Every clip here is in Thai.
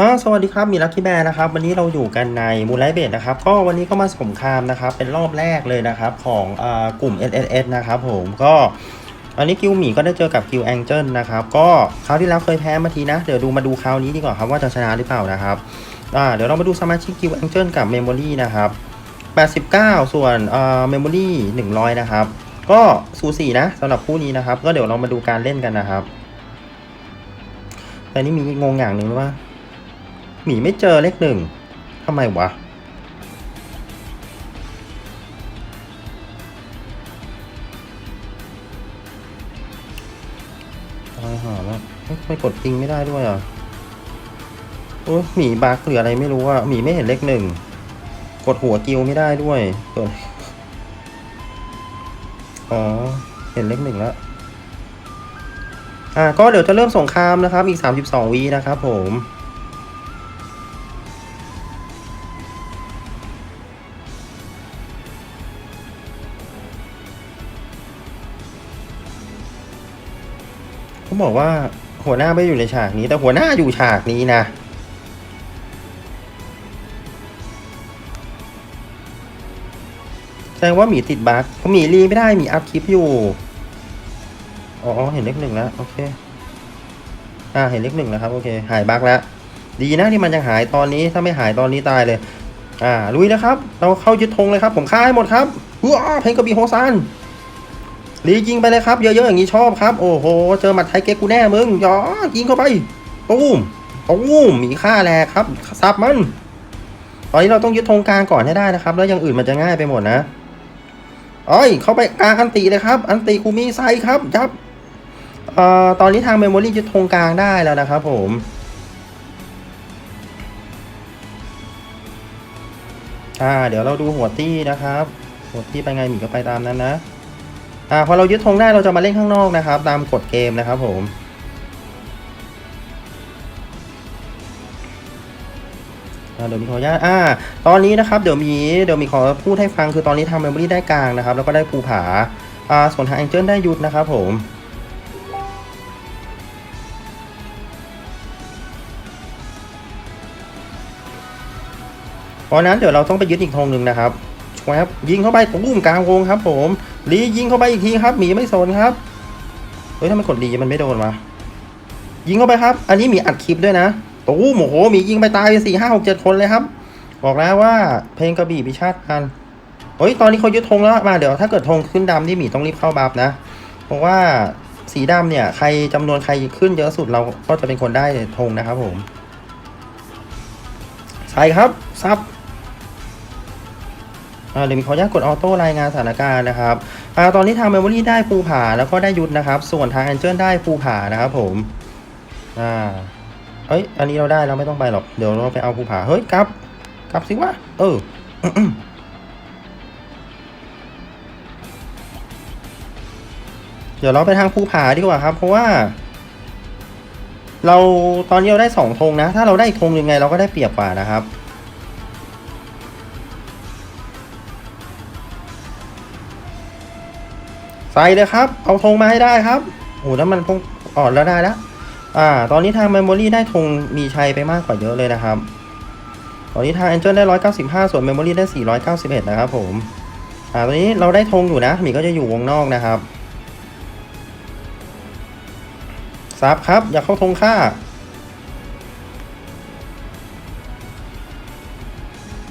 อ๋อสวัสดีครับ มีลักกี้แบร์นะครับ วันนี้เราอยู่กันในมูลไลเบดนะครับ ก็วันนี้ก็มาสงครามนะครับ เป็นรอบแรกเลยนะครับ ของอากลุ่ม S S S นะครับผม ก็อันนี้กิวหมีก็ได้เจอกับกิวแองเจิลนะครับ ก็คราวที่แล้วเคยแพ้มาทีนะ เดี๋ยวดูมาดูคราวนี้ดีกว่าครับว่าจะชนะหรือเปล่านะครับ อ่า เดี๋ยวเรามาดูสมาชิกกิวแองเจิลกับเมมโมรี่นะครับ 89 ส่วนอ่าเมมโมรี่100 นะครับ ก็สูสีนะสำหรับคู่นี้นะครับ ก็เดี๋ยวเรามาดูการเล่นกันนะครับแต่นี่มีงงอย่างหนึ่งว่า หมีไม่เจอเลขหนึ่งทำไมวะ ตายหาแล้วทำไมกดจริงไม่ได้ด้วยอะ โอ้หมีบักหรืออะไรไม่รู้อะหมีไม่เห็นเลขหนึ่ง กดหัวกิวไม่ได้ด้วยเกิดอ๋อ เห็นเลขหนึ่งแล้วอ่าก็เดี๋ยวจะเริ่มสงครามนะครับ อีก 32วีนะครับผม บอกว่าหัวหน้าไม่อยู่ในฉากนี้ แต่หัวหน้าอยู่ฉากนี้นะแสดงว่าหมีติดบั๊กเขาหมีรีไม่ได้หมีอัพคลิปอยู่ อ๋อ เห็นเลขหนึ่งแล้ว โอเค อ่า เห็นเลขหนึ่งแล้วครับ โอเค หายบั๊กแล้ว ดีนะที่มันยังหายตอนนี้ ถ้าไม่หายตอนนี้ตายเลย อ่า ลุยนะครับ เราเข้ายึดธงเลยครับ ผมฆ่าให้หมดครับว้าเพลงกบีโฮซัน รียิงไปเลยครับ เยอะๆอย่างนี้ชอบครับ โอ้โห เจอหมัดไทยเก๊กกูแน่มึงยอยิงเข้าไปตูมตูมมีค่าแลครับซับมัน ตอนนี้เราต้องยึดธงกลางก่อนให้ได้นะครับ แล้วอย่างอื่นมันจะง่ายไปหมดนะเอ้ยเข้าไปกลางอันตีเลยครับ อันตีคูมิไซครับยับเอ่อตอนนี้ทางเมมโมรี่ยึดธงกลางได้แล้วนะครับผมอ่าเดี๋ยวเราดูหัวตี้นะครับ หัวตี้ไปไงหมีก็ไปตามนั้นนะ อ่าพอเรายึดธงได้เราจะมาเล่นข้างนอกนะครับ ตามกฎเกมนะครับผมเดี๋ยวมีขออนุญาตอ่า ตอนนี้นะครับเดี๋ยวมีเดี๋ยวมีขอพูดให้ฟังคือตอนนี้ทางเมมโมรี่ได้กลางนะครับ แล้วก็ได้ภูผาอ่าส่วนทางแองเจิลได้ยุดนะครับผมเพราะนั้นเดี๋ยวเราต้องไปยึดอีกธงหนึ่งนะครับ วบยิงเข้าไปตุ้มกลางวงครับ ผมลียิงเข้าไปอีกทีครับหมีไม่สนครับเฮ้ยถ้ามันกดลีมันไม่โดนวะยิงเข้าไปครับ อันนี้มีอัดคลิปด้วยนะตุ้โอ้โหมียิงไปตายสี่ห้าหกเจ็ดคนเลยครับ บอกแล้วว่าเพลงกระบี่พิชาติกันเฮ้ยตอนนี้เขายึดธงแล้วมาเดี๋ยวถ้าเกิดธงขึ้นดำที่หมีต้องรีบเข้าบัฟนะเพราะว่าสีดำเนี่ย ใครจำนวนใครขึ้นเยอะสุดเราก็จะเป็นคนได้ธงนะครับผมใส่ครับซับ อ่าเดี๋ยวมีขออนุญาตกดออโต้รายงานสถานการณ์นะครับอตอนนี้ทางเมมโมรี่ได้ภูผาแล้วก็ได้ยุทธนะครับ ส่วนทางแอนเจิลได้ภูผานะครับผมอ่าเอ้ย อันนี้เราได้เราไม่ต้องไปหรอก เดี๋ยวเราไปเอาภูผา เฮ้ยกลับกลับสิวะ เออ เดี๋ยวเราไปทางภูผาดีกว่าครับ เพราะว่า เราตอนนี้เราได้สองธงนะ ถ้าเราได้อีกธงยังไงเราก็ได้เปรียบกว่านะครับ ไปเลยครับ เอาธงมาให้ได้ครับโอ้แล้วมันพงอ่อนแล้วได้แล้วอ่า ตอนนี้ทางเมมโมรี่ได้ธงมีชัยไปมากกว่าเยอะเลยนะครับ ตอนนี้ทางแอนเจิลได้ 195 ส่วนเมมโมรี่ได้ 491 นะครับผม อ่า ตอนนี้เราได้ธงอยู่นะหมีก็จะอยู่วงนอกนะครับซับครับ อย่าเข้าธงค่า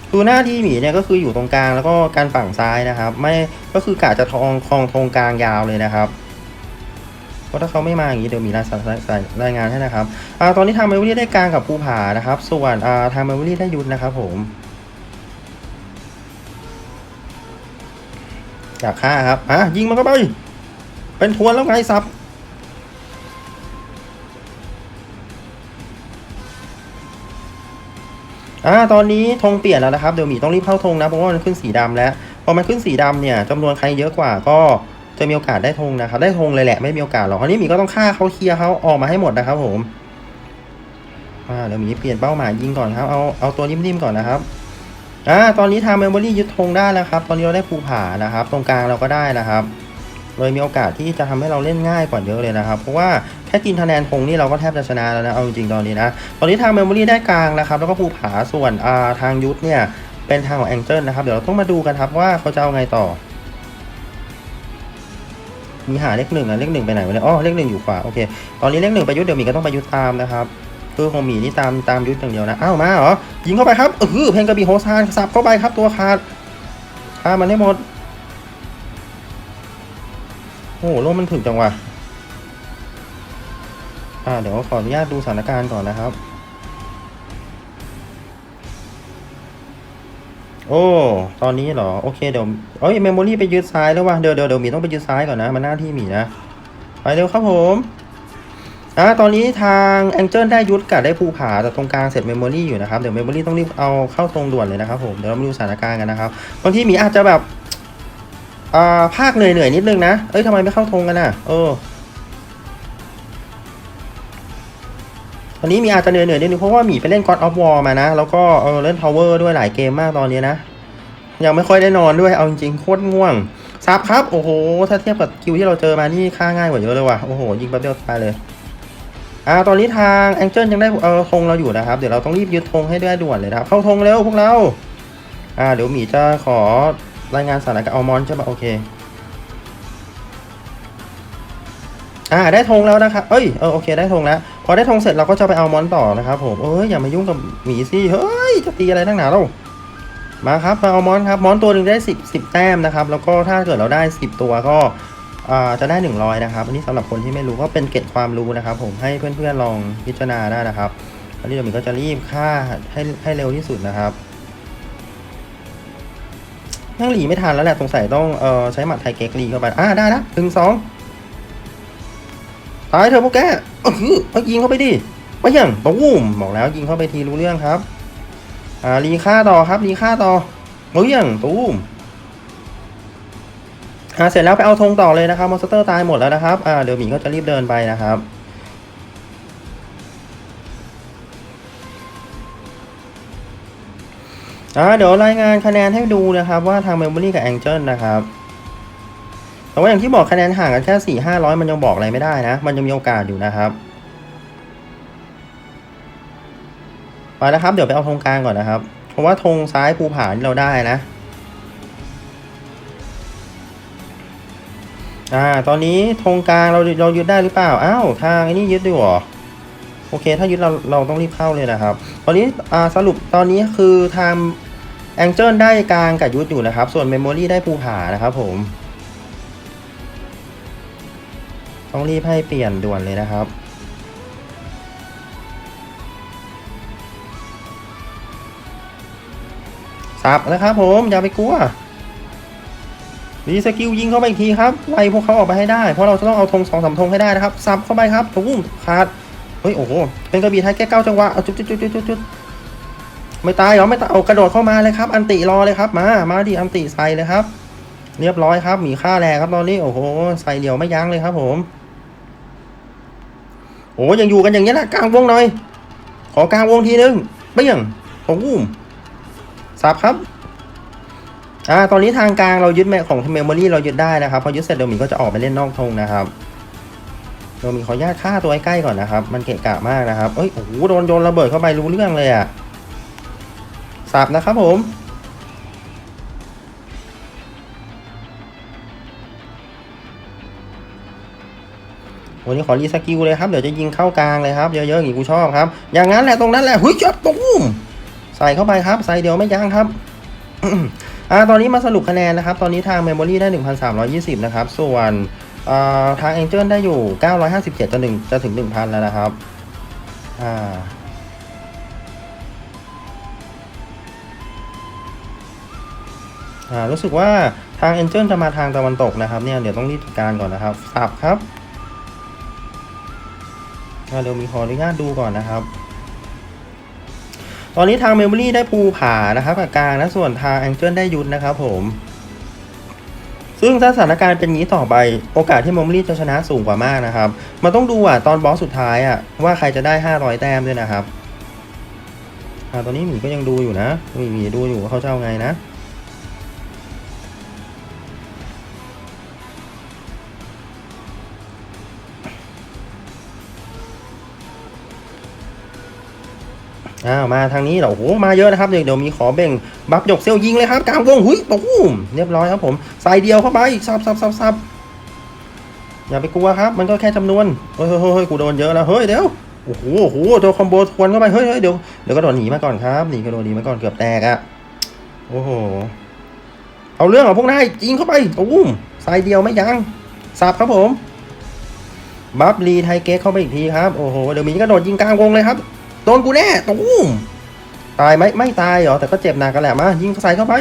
คือหน้าที่หมีเนี่ยก็คืออยู่ตรงกลางแล้วก็การฝั่งซ้ายนะครับ ไม่ก็คือกะจะทองคลองธงกลางยาวเลยนะครับเพราะถ้าเขาไม่มาอย่างนี้เดี๋ยวมีรายสายสายรายงานให้นะครับอ่าตอนนี้ทางเมเวอรี่ได้กลางกับภูผานะครับ ส่วนอ่าทางเมเวอรี่ได้ยุทธนะครับ ผมอยากฆ่าครับอะยิงมันก็ไป เป็นทวนแล้วไงซับ อ่าตอนนี้ธงเปลี่ยนแล้วนะครับเดี๋ยวหมีต้องรีบเข้าธงนะเพราะว่ามันขึ้นสีดำแล้วพอมันขึ้นสีดำเนี่ยจำนวนใครเยอะกว่าก็จะมีโอกาสได้ธงนะครับ ได้ธงเลยแหละไม่มีโอกาสหรอกคราวนี้หมีก็ต้องฆ่าเขาเคลียร์เขาออกมาให้หมดนะครับผมอ่าเดี๋ยวหมีเปลี่ยนเป้าหมายยิงก่อนครับเอาเอาตัวนิ่มๆก่อนนะครับอ่าตอนนี้ทางเมมโมรี่ยึดธงได้แล้วครับ ตอนนี้เราได้ภูผานะครับ ตรงกลางเราก็ได้นะครับเลยมีโอกาสที่จะทำให้เราเล่นง่ายกว่าเยอะเลยนะครับ เพราะว่า ค่กินคะแนนธงนี่เราก็แทบจะชนะแล้วนะ เอาจริงๆตอนนี้นะ ตอนนี้ทางเมมโมรี่ได้กลางนะครับ แล้วก็ภูผาส่วนาทางยุทธเนี่ย เป็นทางของแองเจิลนะครับ เดี๋ยวเราต้องมาดูกันครับว่าเขาจะเอาไงต่อ มีหาเลขหนึ่งอะเลขหนึ่งไปไหนวะเนี่ยอ๋อเลขหนึ่งอยู่ขวาโอเคตอนนี้เลขหนึ่งไปยุทธเดี๋ยวมีก็ต้องไปยุทธตามนะครับคือของหมีนี่ตามตามยุทธอย่างเดียวนะอ้าวมาเหรอยิงเข้าไปครับเออเพนกระบี่โฮซานสับเข้าไปครับตัวขาดฆ่ามันให้หมดโอ้โหลมมันถึกจังวะ อ่าเดี๋ยวขออนุญาตดูสถานการณ์ก่อนนะครับ โอ้ ตอนนี้เหรอ โอเคเดี๋ยวเอ้ยเมมโมรี่ไปยึดซ้ายแล้วว่ะเดี๋ยวเดี๋ยวเดี๋ยวหมีต้องไปยึดซ้ายก่อนนะมันหน้าที่หมีนะ ไปเร็วครับผมอ่าตอนนี้ทางแองเจิลได้ยุทธกับได้ภูผาแต่ตรงกลางเสร็จเมมโมรี่อยู่นะครับ เดี๋ยวเมมโมรี่ต้องรีบเอาเข้าตรงด่วนเลยนะครับผม เดี๋ยวเรามาดูสถานการณ์กันนะครับบางทีหมีอาจจะแบบอ่าภาคเหนื่อยเหนื่อยๆนิดนึงนะ เอ้ยทำไมไม่เข้าธงกันน่ะ เออ ตอนนี้มีอาจจะเหนื่อยเนื่ยๆนิดนึงเพราะว่าหมีไปเล่น God of War มานะ แล้วก็เออเล่น Tower ด้วยหลายเกมมากตอนนี้นะ ยังไม่ค่อยได้นอนด้วยเอาจริงๆโคตรง่วงซับครับ โอ้โห ถ้าเทียบกับคิวที่เราเจอมานี่ค่าง่ายกว่าเยอะเลยว่ะโอ้โห ยิงแป๊บเดียวตายเลยอ่าตอนนี้ทางแองเจิลยังได้เออธงเราอยู่นะครับ เดี๋ยวเราต้องรีบยึดธงให้ได้ด่วนเลยนะครับ เข้าธงเร็วพวกเราอ่าเดี๋ยวหมีจะขอรายงานสถานการณ์อัลมอนใช่ปะโอเค อ่าได้ธงแล้วนะครับ เอ้ยเออโอเคได้ธงแล้ว พอได้ธงเสร็จเราก็จะไปเอามอนต่อนะครับผมเอ้ยอย่ามายุ่งกับหมีสิเฮ้ยจะตีอะไรตั้งหนาเรามาครับมาเอามอนครับมอนตัวหนึ่งได้สิบสิบแต้มนะครับ แล้วก็ถ้าเกิดเราได้สิบตัวก็อ่าจะได้หนึ่งร้อยนะครับ อันนี้สำหรับคนที่ไม่รู้ก็เป็นเก็ดความรู้นะครับ ผมให้เพื่อนๆลองพิจารณาได้นะครับอันนี้เดี๋ยวหมีก็จะรีบฆ่าให้ให้เร็วที่สุดนะครับนั่งหลีไม่ทันแล้วแหละสงสัยต้องเออใช้หมัดไทเก๊กลีเข้าไปอ่าได้แล้วหนึ่งสอง ตายเถอะพวกแกเออเอายิงเข้าไปดิไปยังตะวุ่มบอกแล้วยิงเข้าไปทีรู้เรื่องครับ อ่ารีค่าต่อครับรีค่าต่อเฮ้ยังตูมอ่าเสร็จแล้วไปเอาธงต่อเลยนะครับมอนสเตอร์ตายหมดแล้วนะครับ อ่าเดี๋ยวหมีก็จะรีบเดินไปนะครับอ่าเดี๋ยวรายงานคะแนนให้ดูนะครับว่าทางเมมโมรี่กับแองเจิลนะครับ แต่ว่าอย่างที่บอกคะแนนห่างกันแค่สี่ห้าร้อยมันยังบอกอะไรไม่ได้นะ มันยังมีโอกาสอยู่นะครับไปแล้วครับ เดี๋ยวไปเอาธงกลางก่อนนะครับ เพราะว่าธงซ้ายภูผานี่เราได้นะอ่า ตอนนี้ธงกลางเราเรายึดได้หรือเปล่า อ้าว ทางไอ้นี่ยึดด้วยหรอ โอเค ถ้ายึดเราเราต้องรีบเข้าเลยนะครับ ตอนนี้อ่าสรุปตอนนี้คือทางแองเจิลได้กลางกับยุทธอยู่นะครับ ส่วนเมมโมรี่ได้ภูผานะครับผม ต้องรีบให้เปลี่ยนด่วนเลยนะครับ สับนะครับผมอย่าไปกลัวรีสกิลยิงเข้าไปอีกทีครับไล่พวกเขาออกไปให้ได้ เพราะเราจะต้องเอาธงสองสามธงให้ได้นะครับสับเข้าไปครับตุ้มขาดเฮ้ยโอ้โหเป็นกระบี่ไทยแก้เก้าจังหวะเอาจุดจุดจุดจุดจุดไม่ตายเหรอไม่ตายเอากระโดดเข้ามาเลยครับ อันติรอเลยครับ มามาดิอันติใส่เลยครับ เรียบร้อยครับมีค่าแรงครับตอนนี้โอ้โหใส่เดี่ยวไม่ยั้งเลยครับผม โอ้ยังอยู่กันอย่างนี้ยแหละกลางวงหน่อย ขอกลางวงทีนึงเปี้ยงโอ้โหสับครับอ่าตอนนี้ทางกลางเรายึดแม่ของเมมโมรี่เรายึดได้นะครับ พอยึดเสร็จเดี๋ยวหมีก็จะออกไปเล่นนอกธงนะครับเดี๋ยวหมีขออนุญาตฆ่าตัวใกล้ก่อนนะครับ มันเกะกะมากนะครับเอ้ยโอ้โหโดนโยนระเบิดเข้าไปรู้เรื่องเลยอะสับนะครับผม วันนี้ขอรีสกิลเลยครับ เดี๋ยวจะยิงเข้ากลางเลยครับ เยอะๆอย่างนี้กูชอบครับ อย่างนั้นแหละตรงนั้นแหละเฮ้ยจับตุ้มใส่เข้าไปครับ ใส่เดียวไม่ยั้งครับอ่าตอนนี้มาสรุปคะแนนนะครับ ตอนนี้ทาง Memory ได้ 1,320 นะครับ ส่วนอ่าทาง Angel ได้อยู่ 957จะถึงจะถึง 1,000 แล้วนะครับอ่าอ่ารู้สึกว่าทาง Angel จะมาทางตะวันตกนะครับเนี่ยเดี๋ยวต้องรีบจัดการก่อนนะครับสับครับ เดี๋ยวมีขออนุญาตดูก่อนนะครับ ตอนนี้ทาง Memory ได้ภูผานะครับกับกลางนะส่วนทาง Angel ได้ยุทธนะครับผมซึ่งถ้าสถานการณ์เป็นงนี้ต่อไป โอกาสที่ Memory จะชนะสูงกว่ามากนะครับ มันต้องดูอะตอนบอสสุดท้ายอะว่าใครจะได้ 500 แต้มด้วยนะครับอ่าตอนนี้หมีก็ยังดูอยู่นะหมีหมีดูอยู่ว่าเขาจะเอาไงนะ อ้าวมาทางนี้เหรอโอ้โหมาเยอะนะครับเดี๋ยวเดี๋ยวมีขอเบ่งบัฟหยกเซลยิงเลยครับกลางวงหุยปุ้มเรียบร้อยครับผมใส่เดียวเข้าไปซับซับซับซับอย่าไปกลัวครับ มันก็แค่จำนวนเฮ้ยเฮ้ยเฮ้ยเฮ้ยกูโดนเยอะแล้วเฮ้ยเดี๋ยวโอ้โหโอ้โหโดนคอมโบทวนเข้าไปเฮ้ยเฮ้ยเดี๋ยวเดี๋ยวก็โดนหนีมาก่อนครับหนีก็โดนหนีมาก่อนเกือบแตกอะโอ้โหเอาเรื่องเหรอพวกนายยิงเข้าไปปุ้มใส่เดียวไม่ยั้งสับครับผมบัฟรีไทเก๊เข้าไปอีกทีครับโอ้โหเดี๋ยวมีก็โดดยิงกลางวงเลยครับ โดนกูแน่ตุ้มตายไหมไม่ตายเหรอ แต่ก็เจ็บหนักกันแหละมา ยิงใส่เข้าไป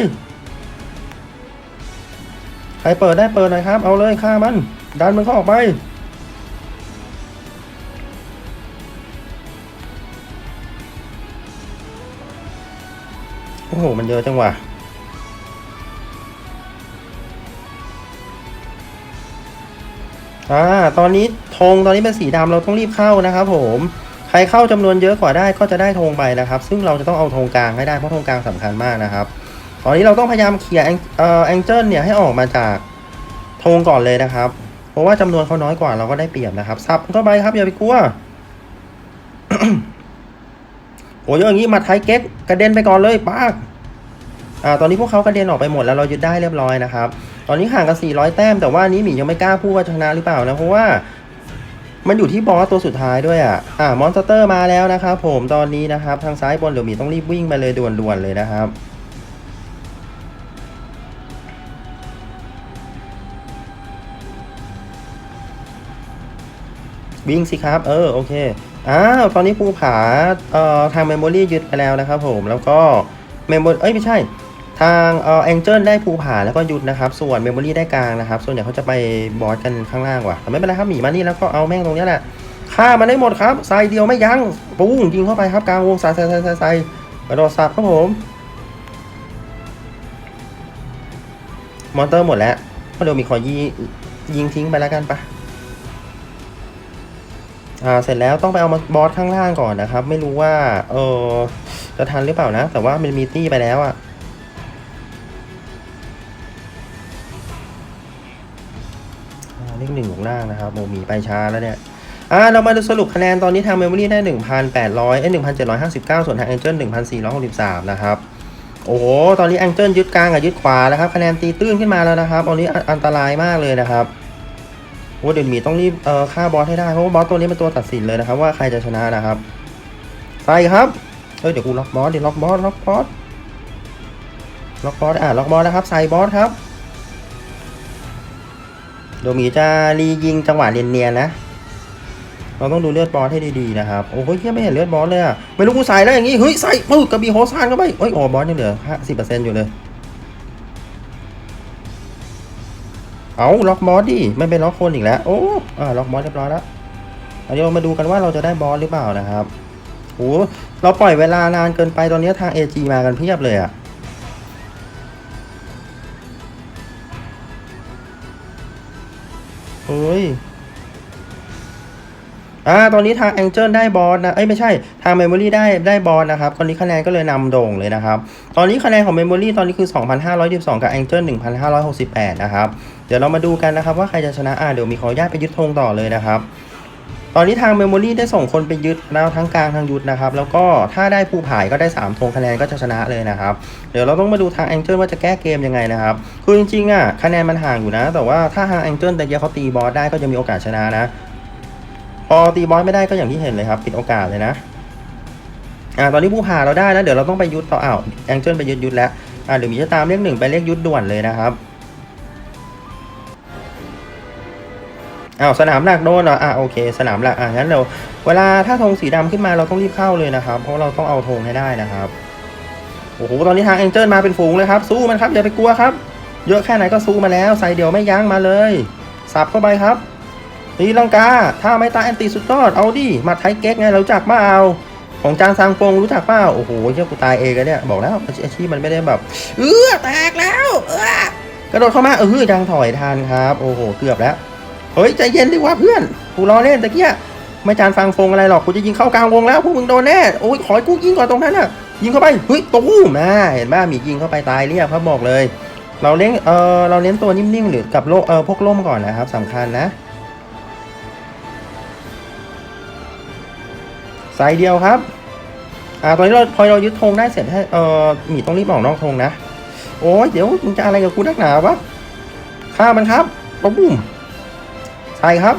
ใครเปิดได้เปิดหน่อยครับ เอาเลยฆ่ามัน ดันมันเข้าออกไป โอ้โห มันเยอะจังวะอ่า ตอนนี้ธงตอนนี้เป็นสีดำเราต้องรีบเข้านะครับผม รเข้าจำนวนเยอะกว่าได้ก็จะได้ธงไปนะครับ ซึ่งเราจะต้องเอาธงกลางให้ได้เพราะธงกลางสำคัญมากนะครับตอนนี้เราต้องพยายามเคลียร์เออแองเจิลเนี่ยให้ออกมาจากธงก่อนเลยนะครับ เพราะว่าจำนวนเขาน้อยกว่าเราก็ได้เปรียบนะครับซับเข้าไปครับอย่าไปกลัวโอ้ยอย่างนี้มาไทยเก๊กกระเด็นไปก่อนเลยป้ากอ่าตอนนี้พวกเขากระเด็นออกไปหมดแล้วเรายึดได้เรียบร้อยนะครับ ตอนนี้ห่างกัน400 แต้มแต่ว่านี้หมียังไม่กล้าพูดว่าชนะหรือเปล่านะเพราะว่า มันอยู่ที่บอสตัวสุดท้ายด้วยอะ อ่ามอนสเตอร์มาแล้วนะครับผมตอนนี้นะครับทางซ้ายบนเดี๋ยวมีต้องรีบวิ่งไปเลยด่วนๆเลยนะครับวิ่งสิครับ เออ โอเค อ้าว ตอนนี้ภูผา เอ่อ ทางเมมโมรี่ยึดไปแล้วนะครับผม แล้วก็เมมโมเอ้ย ไม่ใช่ ทางเอ่อแองเจิลได้ภูผาแล้วก็ยุดนะครับ ส่วนเมมโมรี่ได้กลางนะครับ ส่วนใหญ่เขาจะไปบอสกันข้างล่างว่ะแต่ไม่เป็นไรครับหมีมานี่แล้วก็เอาแม่งตรงนี้แหละฆ่ามันได้หมดครับใส่เดียวไม่ยั้งปุ้งยิงเข้าไปครับกลางวงใส่ใส่ใส่ใส่ใส่กระโดดสับครับผมมอนเตอร์หมดแล้วก็เดี๋ยวมีขอยียิงทิ้งไปแล้วกันปะอ่าเสร็จแล้วต้องไปเอามาบอสข้างล่างก่อนนะครับ ไม่รู้ว่าเออจะทันหรือเปล่านะ แต่ว่ามันมีตี้ไปแล้วอะอ่ เลขหนึ่งของล่างนะครับโมมีไปช้าแล้วเนี่ยอ่าเรามาดูสรุปคะแนนตอนนี้ทาง Memory ได้ 1,800เอ้ย1,759 ส่วนทาง Angel 1,463 นะครับ โอ้โห ตอนนี้ Angel ยึดกลางกับยึดขวาแล้วครับ คะแนนตีตื้นขึ้นมาแล้วนะครับตอนนี้อันตรายมากเลยนะครับโอ้เดี๋ยวหมีต้องรีบเอ่อฆ่าบอสให้ได้ เพราะว่าบอสตัวนี้เป็นตัวตัดสินเลยนะครับว่าใครจะชนะนะครับใส่ครับเฮ้ยเดี๋ยวกูล็อกบอสเดี๋ยวล็อกบอสล็อกบอสล็อกบอสอะล็อกบอสนะครับใส่บอสครับ ดมีจะรียิงจังหวะเนียนๆนะ เราต้องดูเลือดบอสให้ดีๆนะครับ โอ้ยเฮียไม่เห็นเลือดบอสเลยอะไม่รู้กูใส่แล้วอย่างงี้ เฮ้ยใส่ปึ๊กกระบี่โฮซานเข้าไปเฮ้ยโอ้บอสยังเหลือห้าสิบเปอร์เซ็นต์อยู่เลย เอาล็อกบอสดิ ไม่เป็นล็อกคนอีกแล้ว โอ้อ่าล็อกบอสเรียบร้อยแล้วเอาเดี๋ยวมาดูกันว่าเราจะได้บอสหรือเปล่านะครับโอ้เราปล่อยเวลานานเกินไปตอนนี้ทาง AG มากันเพียบเลยอะ เฮ้ยอ่า ตอนนี้ทางแองเจิลได้บอสนะ เอ้ยไม่ใช่ ทางเมมโมรี่ได้ได้บอสนะครับ ตอนนี้คะแนนก็เลยนำโด่งเลยนะครับ ตอนนี้คะแนนของเมมโมรี่ตอนนี้คือ 2,512 กับแองเจิล1,568 นะครับ เดี๋ยวเรามาดูกันนะครับว่าใครจะชนะ อ่าเดี๋ยวมีขออนุญาตไปยึดธงต่อเลยนะครับ ตอนนี้ทาง Memory ได้ส่งคนไปยึดแล้วทั้งกลางทั้งยุดนะครับ แล้วก็ถ้าได้ผู้ผายก็ได้3ธงคะแนนก็จะชนะเลยนะครับ เดี๋ยวเราต้องมาดูทาง Angel ว่าจะแก้เกมยังไงนะครับ คือจริงๆอะคะแนนมันห่างอยู่นะ แต่ว่าถ้าทาง Angel แต่เดียวเขาตีบอสได้ก็จะมีโอกาสชนะนะ พอตีบอสไม่ได้ก็อย่างที่เห็นเลยครับปิดโอกาสเลยนะอ่าตอนนี้ผู้ผ่าเราได้แล้วเดี๋ยวเราต้องไปยุดต่ออ้าวแองเจิลไปยุดยุดแล้วอ่าเดี๋ยวมีจะตามเลขหนึ่งไปเลขยุดด่วนเลยนะครับ อ้าวสนามหลักโดนเหรออ่าโอเค สนามหลักอ่างั้นเราเวลาถ้าธงสีดำขึ้นมาเราต้องรีบเข้าเลยนะครับ เพราะเราต้องเอาธงให้ได้นะครับโอ้โหตอนนี้ทางแองเจิลมาเป็นฝูงเลยครับ สู้มันครับอย่าไปกลัวครับ เยอะแค่ไหนก็สู้มาแล้วใส่เดียวไม่ยั้งมาเลยสับเข้าไปครับตีลังกาถ้าไม่ตายแอนตี้สุดยอดเอาดิมาไทยเก๊กไงเราจักมาเอาของจางซางฟงรู้จักเปล่าโอ้โหเชี่ยกูตายเองกันเนี่ยบอกแล้วอาชีพมันไม่ได้แบบเออแตกแล้วเออกระโดดเข้ามาเออยังถอยทันครับ โอ้โหเกือบแล้ว เฮ้ยใจเย็นดิวะเพื่อนกูรอเล่นตะเกียไม่จานฟังฟงอะไรหรอกกูจะยิงเข้ากลางวงแล้วพวกมึงโดนแน่โอ้ยขอให้กูยิงก่อนตรงนั้นน่ะ ยิงเข้าไปเฮ้ยตู้มนะเห็นป่ะมียิงเข้าไปตายเรียบครับบอกเลย เราเล่นเออเราเน้นตัวนิ่มๆหรือกับโลเออพวกล่มก่อนนะครับสำคัญนะสายเดียวครับอ่าตอนนี้เราพอเรายึดธงได้เสร็จให้เออหมีต้องรีบออกนอกธงนะ โอ้ยเดี๋ยวมึงจะอะไรกับกูนักหนาวะฆ่ามันครับปุ้ม ใช่ครับ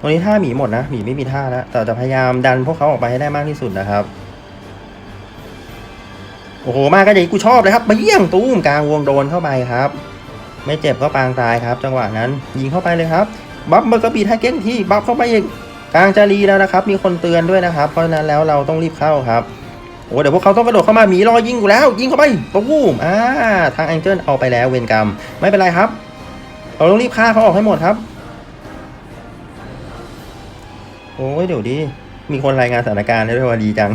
ตรงนี้ท่าหมีหมดนะ หมีไม่มีท่าแล้ว แต่จะพยายามดันพวกเขาออกไปให้ได้มากที่สุดนะครับ โอ้โห มากก็อย่างกูชอบเลยครับมาเยี่ยงตูมกลางวงโดนเข้าไปครับ ไม่เจ็บก็ปางตายครับ จังหวะนั้น ยิงเข้าไปเลยครับ บัฟเบอร์กระบีไทเก้งที่บัฟเข้าไปอีกกลางจะรีแล้วนะครับ มีคนเตือนด้วยนะครับ เพราะฉะนั้นแล้วเราต้องรีบเข้าครับ โอ้เดี๋ยวพวกเขาต้องกระโดดเข้ามาหมีรอยิงกูแล้ว ยิงเข้าไปตูมอ่าทางแองเจิลเอาไปแล้วเวรกรรม ไม่เป็นไรครับ เราต้องรีบฆ่าเขาออกให้หมดครับ โอ้ยเดี๋ยวดิมีคนรายงานสถานการณ์ด้วยว่าดีจัง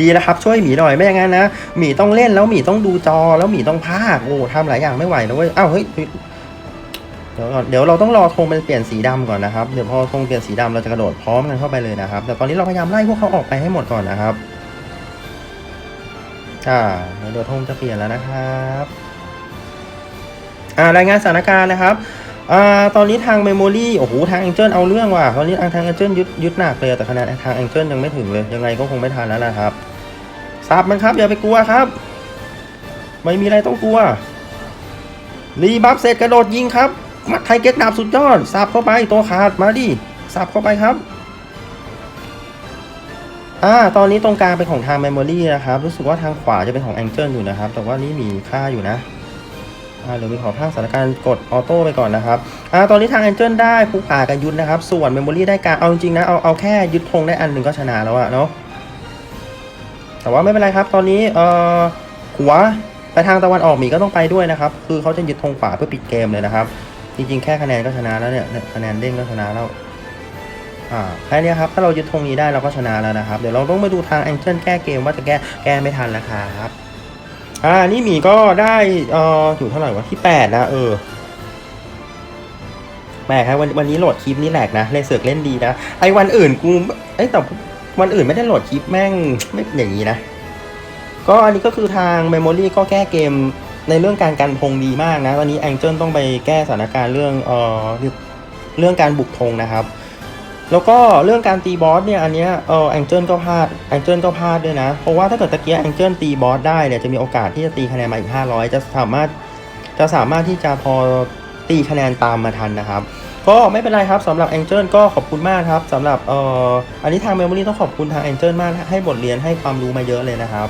ดีนะครับช่วยหมีหน่อยไม่อย่างนั้นนะหมีต้องเล่นแล้วหมีต้องดูจอแล้วหมีต้องพากโอ้ทำหลายอย่างไม่ไหวนะเว้ยอ้าวเฮ้ยเดี๋ยวก่อนเดี๋ยวเราต้องรอธงมันเปลี่ยนสีดำก่อนนะครับ เดี๋ยวพอธงเปลี่ยนสีดำเราจะกระโดดพร้อมกันเข้าไปเลยนะครับ แต่ตอนนี้เราพยายามไล่พวกเขาออกไปให้หมดก่อนนะครับ อ่าเดี๋ยวธงจะเปลี่ยนแล้วนะครับอ่ารายงานสถานการณ์นะครับอ่าตอนนี้ทางเมมโมรี่โอ้โหทางแองเจิลเอาเรื่องว่ะตอนนี้ทางแองเจิลยึดยึดหนักเลยแต่คะแนนทางแองเจิลยังไม่ถึงเลยยังไงก็คงไม่ทันแล้วล่ะครับซับมันครับอย่าไปกลัวครับ ไม่มีอะไรต้องกลัวรีบัฟเสร็จกระโดดยิงครับมัดไทยเก๊กดาบสุดยอดสับเข้าไปตัวขาดมาดิสับเข้าไปครับ อ่าตอนนี้ตรงกลางเป็นของทางเมมโมรี่นะครับ รู้สึกว่าทางขวาจะเป็นของแองเจิลอยู่นะครับ แต่ว่านี่มีค่าอยู่นะอ่าเดี๋ยวมีขอภาคสถานการณ์กดออโต้ไปก่อนนะครับอ่าตอนนี้ทางแองเจิลได้ภูผากันยุทธนะครับ ส่วนเมมโมรี่ได้การเอาจริงๆนะเอาเอาแค่ยึดธงได้อันหนึ่งก็ชนะแล้วอะเนาะแต่ว่าไม่เป็นไรครับ ตอนนี้เอ่อหัวไปทางตะวันออกมีก็ต้องไปด้วยนะครับ คือเขาจะยึดธงขวาเพื่อปิดเกมเลยนะครับ จริงๆแค่คะแนนก็ชนะแล้วเนี่ยคะแนนเด้งก็ชนะแล้ว อ่าแค่นี้ครับ ถ้าเรายึดธงนี้ได้เราก็ชนะแล้วนะครับ เดี๋ยวเราต้องมาดูทางแองเจิลแก้เกมว่าจะแก้แก้ไม่ทันแล้วครับอ่านี่มีก็ได้เอ่ออยู่เท่าไหร่วะที่แปดนะเออแปลกครับวันวันนี้โหลดคลิปนี่แหลกนะเล่นเสือกเล่นดีนะไอ้วันอื่นกูไอ้ยแต่วันอื่นไม่ได้โหลดคลิปแม่งไม่เป็นอย่างนี้นะ ก็อันนี้ก็คือทาง Memory ก็แก้เกมในเรื่องการกันพงดีมากนะตอนนี้แองเจิลต้องไปแก้สถานการณ์เรื่องเอ่อเรื่องการบุกธงนะครับ แล้วก็เรื่องการตีบอสเนี่ยอันเนี้ยเออแองเจิลก็พลาดแองเจิลก็พลาดด้วยนะ เพราะว่าถ้าเกิดตะเกียแองเจิลตีบอสได้เนี่ยจะมีโอกาสที่จะตีคะแนนมาอีก 500 จะสามารถจะสามารถที่จะพอตีคะแนนตามมาทันนะครับก็ไม่เป็นไรครับสำหรับแองเจิลก็ขอบคุณมากครับสำหรับเอ่ออันนี้ทางเมมโมรี่ต้องขอบคุณทางแองเจิลมากให้บทเรียนให้ความรู้มาเยอะเลยนะครับ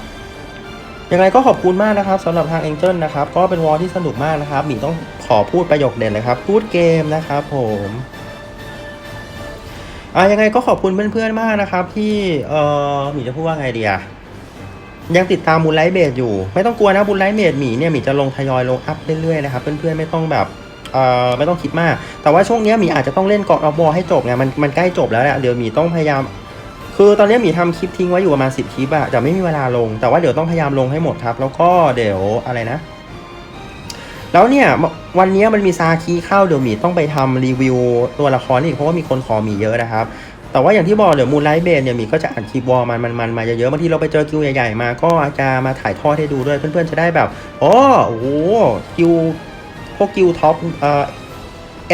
ยังไงก็ขอบคุณมากนะครับสำหรับทาง Angel นะครับก็เป็นวอลที่สนุกมากนะครับหมีต้องขอพูดประโยคเด่นเลยครับพูดเกมนะครับผม อ่ายังไงก็ขอบคุณเพื่อนๆมากนะครับ ที่เออหมีจะพูดว่าไงดีอะยังติดตามบุลไลท์เบดอยู่ ไม่ต้องกลัวนะบุลไลท์เบดหมีเนี่ยหมีจะลงทยอยลงอัพเรื่อยๆนะครับ เพื่อนๆไม่ต้องแบบเอ่อไม่ต้องคิดมาก แต่ว่าช่วงนี้หมีอาจจะต้องเล่นกอดออฟวอให้จบไงมันมันใกล้จบแล้วแหละเดี๋ยวหมีต้องพยายาม คือตอนนี้หมีทำคลิปทิ้งไว้อยู่ประมาณสิบคลิปอะแต่ไม่มีเวลาลง แต่ว่าเดี๋ยวต้องพยายามลงให้หมดครับ แล้วก็เดี๋ยวอะไรนะ แล้วเนี่ยวันนี้มันมีซาคีเข้าเดี๋ยวมีต้องไปทำรีวิวตัวละครอีกเพราะว่ามีคนขอมีเยอะนะครับ แต่ว่าอย่างที่บอกเดี๋ยวมูลไลท์เบนเนี่ยมีก็จะอัดคลิปวอลมันมันมันมาเยอะๆบางทีเราไปเจอคิวใหญ่ๆมาก็จะมาถ่ายทอดให้ดูด้วยเพื่อนๆจะได้แบบอ๋อโอ้โหคิวพวกคิวท็อปเอ่อ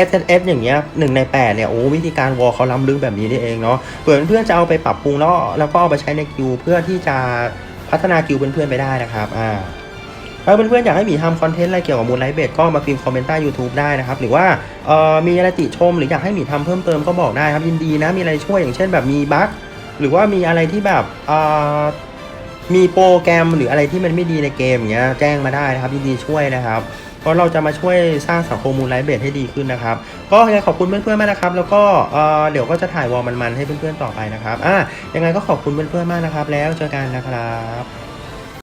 S N S อย่างเงี้ยหนึ่งในแปดเนี่ยโอ้วิธีการวอลเขาล้ำลึกแบบนี้นี่เองเนาะเผื่อเพื่อนๆจะเอาไปปรับปรุงแล้วแล้วก็เอาไปใช้ในคิวเพื่อที่จะพัฒนาคิวเพื่อนๆไปได้นะครับอ่า ถ้าเพื่อนๆอยากให้หมีทำคอนเทนต์อะไรเกี่ยวกับมูลไลท์เบดก็มาพิมพ์คอมเมนต์ใต้ YouTube ได้นะครับ หรือว่าเอ่อมีอะไรติชม หรืออยากให้หมีทำเพิ่มเติมก็บอกได้ครับยินดีนะมีอะไรช่วยอย่างเช่นแบบมีบั๊กหรือว่ามีอะไรที่แบบเอ่อมีโปรแกรมหรืออะไรที่มันไม่ดีในเกมเงี้ยแจ้งมาได้นะครับยินดีช่วยนะครับเพราะเราจะมาช่วยสร้างสังคมมูลไลท์เบดให้ดีขึ้นนะครับ ก็ยังไงขอบคุณเพื่อนๆมากนะครับ แล้วก็เอ่อเดี๋ยวก็จะถ่ายวอลมันๆให้เพื่อนๆต่อไปนะครับอะยังไงก็ขอบคุณเพื่อนๆมากนะครับ แล้วเจอกันนะครับ